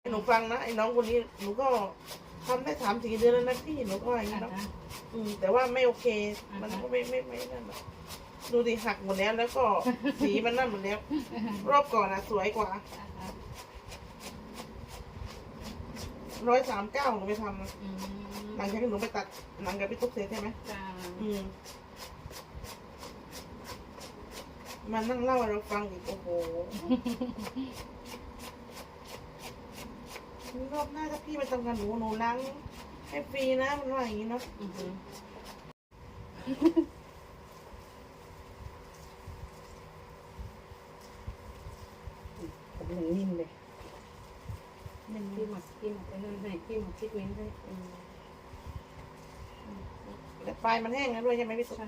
ให้หนูฟังนะไอ้น้องคนนี้หนูก็ทำได้สามสี่เดือนแล้วนะพี่หนูก็ว่าอย่างนี้อ่าเนาะฮะอืมแต่ว่าไม่โอเคอ่าฮะมันก็ไม่ไม่ไม่นั่นหรอกดูดิหักหมดแล้วแล้วก็สีมันนั่นหมดแล้ว รอบก่อนอะสวยกว่าอ่าฮะร้อยสามเก้าหนูไปทำนะอืมหลังจากที่หนูไปตัดหนังกับพี่ตุ๊กเสร็จใช่ไหมจ้าอืมมันนั่งเล่าให้เราฟังอีกโอ้โห รอบหน้าถ้าพี่มาทำงานหนูหนูล้างให้ฟรีนะมันว่าอย่างนี้เนาะอือฮึผมหนึ่งนิ่มเลยพี่หมักพี่หมักไอ้นั่นให้พี่หมักพริกเม้นให้อืมแต่ปลายมันแห้งแล้วด้วยใช่ไหมพี่ตุ๊กใช่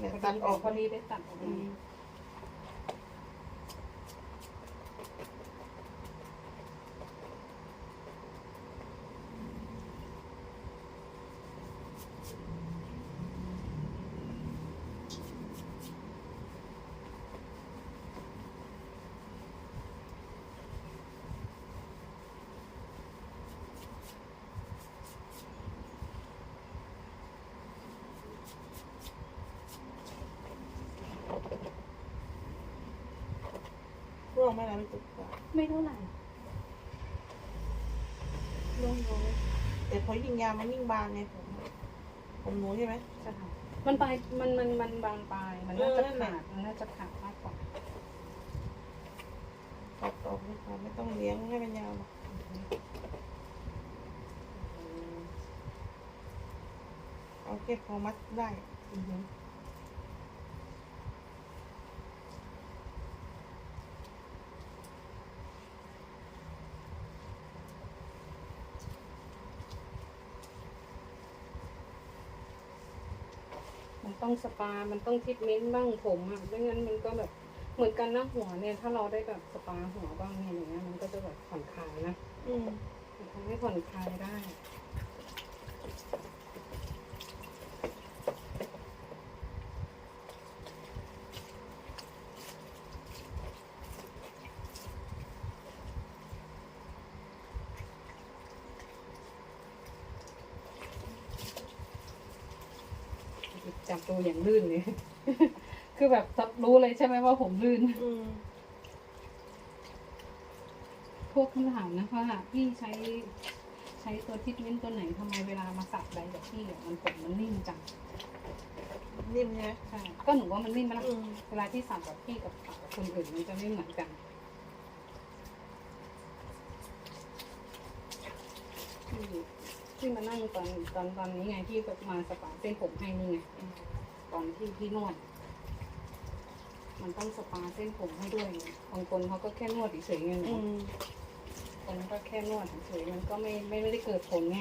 เนี่ยตัดออกพอดีได้ตัดออกอืม ไหมล่ะพี่ตุ๊กไม่เท่าไหร่ร่วงน้อยแต่พอยิงยามันยิ่งบางไงผมผมหนูใช่ไหมใช่ค่ะมันปลายมันมันมันบางปลายมันน่าเออจะนั่นแหละขาดมันน่าจะขาดมากกว่าตัดออกเลยค่ะไม่ต้องเลี้ยงให้มันยาวหรอกเอาแค่พอมัดได้อือ มันต้องสปา มันต้องทรีทเมนต์บ้างผมอะไม่งั้นมันก็แบบเหมือนกันนะหัวเนี่ย ถ้าเราได้แบบสปาหัวบ้างเนี่ยอย่างเงี้ยมันก็จะแบบผ่อนคลายนะ อืมมันทำให้ผ่อนคลายได้ จับตัวอย่างลื่นเลย คือแบบรู้เลยใช่ไหมว่าผมลื่น อืมพวกคำถามนะว่าพี่ใช้ใช้ตัวทิทเมนต์ตัวไหนทำไมเวลามาสับใดกับพี่อะมันผมมันนิ่มจังนิ่มใช่ไหมใช่ก็หนูว่ามันนิ่มนะอืมเวลาที่สับกับพี่กับสับกับคนอื่นมันจะไม่เหมือนกัน ที่ ที่มานั่งตอนตอนตอนนี้ไงที่แบบมาสปาเส้นผมให้นี่ไงตอนที่พี่นวด มันต้องสปาเส้นผมให้ด้วยไงบางคนเขาก็แค่นวดเฉยๆไงหนูอืมคนก็แค่นวดเฉยๆมันก็ไม่ไม่ไม่ได้เกิดผลไง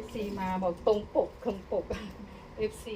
FC มาบอกตรงปกคงปก FC